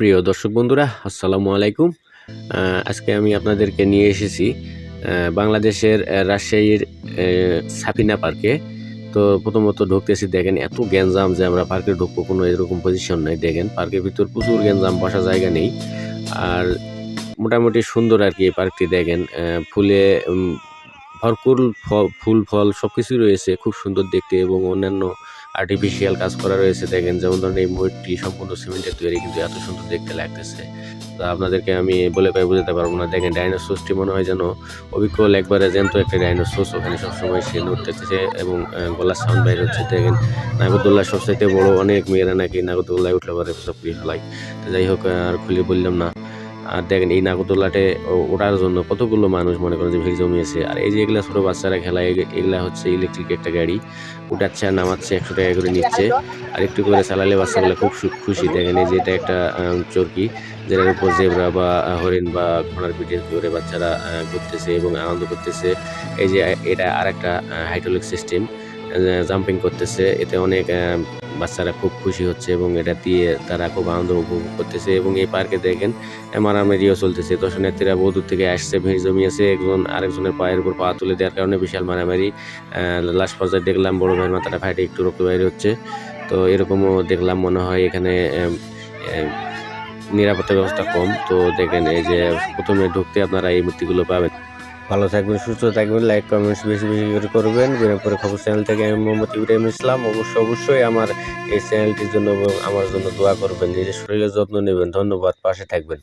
প্রিয় দর্শক বন্ধুরা, আসসালামু আলাইকুম। আজকে আমি আপনাদেরকে নিয়ে এসেছি বাংলাদেশের রাজশাহীর সাফিনা পার্কে। তো প্রথমত ঢুকতেছি, দেখেন এত গ্যাঞ্জাম যে আমরা পার্কে ঢুকবো, কোনো এরকম পজিশন নাই। দেখেন পার্কের ভিতর প্রচুর গ্যাঞ্জাম, বসা জায়গা নেই। আর মোটামুটি সুন্দর আর কি এই পার্কটি, দেখেন ফুলে ভরপুর ফুল, ফল সব কিছুই রয়েছে, খুব সুন্দর দেখতে এবং অন্যান্য আর্টিফিশিয়াল কাজ করা রয়েছে। দেখেন, যেমন ধরেন এই ময়ূরটি সম্পূর্ণ সিমেন্টের তৈরি, কিন্তু এত সুন্দর দেখতে লাগতেছে। তো আপনাদেরকে আমি বলে পাই, বোঝাতে পারব না। দেখেন ডাইনোসোসটি মনে হয় যেন অবিকল একবারে জ্যান্ত একটা ডাইনোসোস ওখানে সবসময় সে নড়তেছে এবং গলার সাউন্ড বাইর হচ্ছে। দেখেন নাগরদোল্লা সবচাইতে বড় অনেক মেয়েরা নাকি নাগরদোল্লায় উঠলে পারে সব কিছু লাইক যাই হোক, আর খুলে বললাম না। আর দেখেন এই নাগরদোল্লাটে ও- ওঠার জন্য কতগুলো মানুষ মনে করেন যে ভিড় জমিয়েছে। আর এই যে এগুলা ছোট বাচ্চারা খেলা, এগ- এগুলা হচ্ছে ইলেকট্রিক একটা গাড়ি। উঠাচ্ছে আর নামাচ্ছে একশো টাকা করে নিচ্ছে। আর একটু করে চালালে বাচ্চাগুলো খুব খুশি। দেখেন এই যে এটা একটা চরকি, যেটার উপর জেবরা বা হরিণ বা ঘোড়ার পিঠে করে বাচ্চারা ঘুরতেছে এবং আনন্দ করতেছে। এই যে এটা আর একটা হাইড্রোলিক সিস্টেম জাম্পিং করতেছে। এতে অনেক বাচ্চারা খুব খুশি হচ্ছে এবং এটা দিয়ে তারা খুব আনন্দ উপভোগ করতেছে এবং এই পার্কে দেখেন মারামারিও চলতেছে। দর্শনার্থীরা বহু দূর থেকে আসছে, ভিড় জমিয়েছে, একজন আরেকজনের পায়ের উপর পা তুলে দেওয়ার কারণে বিশাল মারামারি। লাস্ট পর্যায়ে দেখলাম বড় ভাইয়ের মাথাটা ফাইটে একটু রক্ত বাইরে হচ্ছে। তো এরকমও দেখলাম মনে হয় এখানে নিরাপত্তা ব্যবস্থা কম। তো দেখেন এই যে প্রথমে ঢুকতে আপনারা এই মূর্তিগুলো পাবেন। ভালো থাকবেন, সুস্থ থাকবেন লাইক কমেন্টস বেশি বেশি করে করবেন। বিরামপুরে খবর চ্যানেল থেকে আমি মোহাম্মদ ইব্রাহিম ইসলাম। অবশ্যই অবশ্যই আমার এই চ্যানেলটির জন্য আমার জন্য দোয়া করবেন। নিজের শরীরের যত্ন নেবেন। ধন্যবাদ। পাশে থাকবেন।